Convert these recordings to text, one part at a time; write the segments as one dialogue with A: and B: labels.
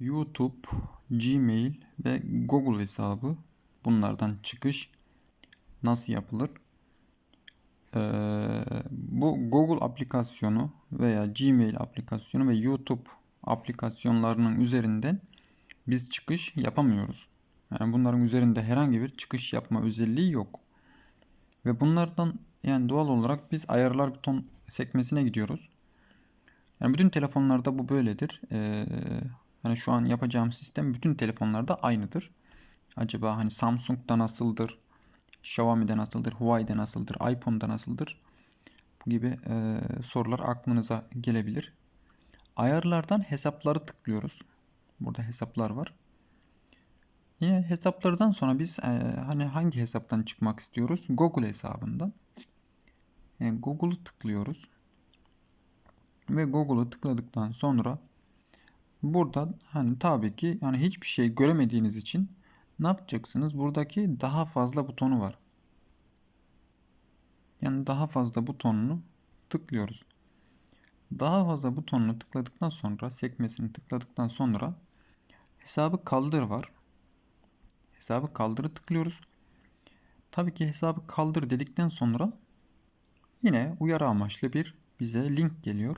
A: YouTube, Gmail ve Google hesabı bunlardan çıkış nasıl yapılır? Ee, bu Google aplikasyonu veya Gmail aplikasyonu ve YouTube aplikasyonlarının üzerinden biz çıkış yapamıyoruz. Yani bunların üzerinde herhangi bir çıkış yapma özelliği yok. Ve bunlardan yani doğal olarak biz ayarlar buton sekmesine gidiyoruz. Yani bütün telefonlarda bu böyledir. Ee, hani şu an yapacağım sistem bütün telefonlarda aynıdır. Acaba hani Samsung'da nasıldır? Xiaomi'de nasıldır? Huawei'de nasıldır? iPhone'da nasıldır? Bu gibi e, sorular aklınıza gelebilir. Ayarlardan hesapları tıklıyoruz. Burada hesaplar var. Yine hesaplardan sonra biz e, hani hangi hesaptan çıkmak istiyoruz? Google hesabından. Yani Google'u tıklıyoruz. Ve Google'u tıkladıktan sonra burada hani tabii ki yani hiçbir şey göremediğiniz için ne yapacaksınız? Buradaki daha fazla butonu var. Yani daha fazla butonunu tıklıyoruz. Daha fazla butonunu tıkladıktan sonra sekmesini tıkladıktan sonra hesabı kaldır var. Hesabı kaldırı tıklıyoruz. Tabii ki hesabı kaldır dedikten sonra yine uyarı amaçlı bir bize link geliyor.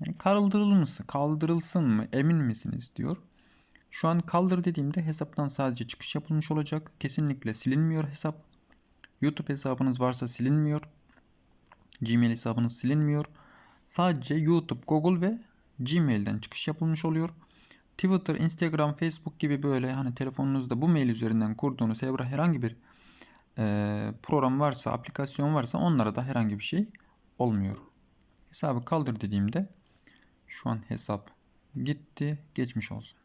A: Yani kaldırılır mısın, kaldırılsın mı, emin misiniz diyor. Şu an kaldır dediğimde hesaptan sadece çıkış yapılmış olacak. Kesinlikle silinmiyor hesap. YouTube hesabınız varsa silinmiyor. Gmail hesabınız silinmiyor. Sadece YouTube, Google ve Gmail'den çıkış yapılmış oluyor. Twitter, Instagram, Facebook gibi böyle hani telefonunuzda bu mail üzerinden kurduğunuz herhangi bir e, program varsa, aplikasyon varsa onlara da herhangi bir şey olmuyor. Hesabı kaldır dediğimde şu an hesap gitti, geçmiş olsun.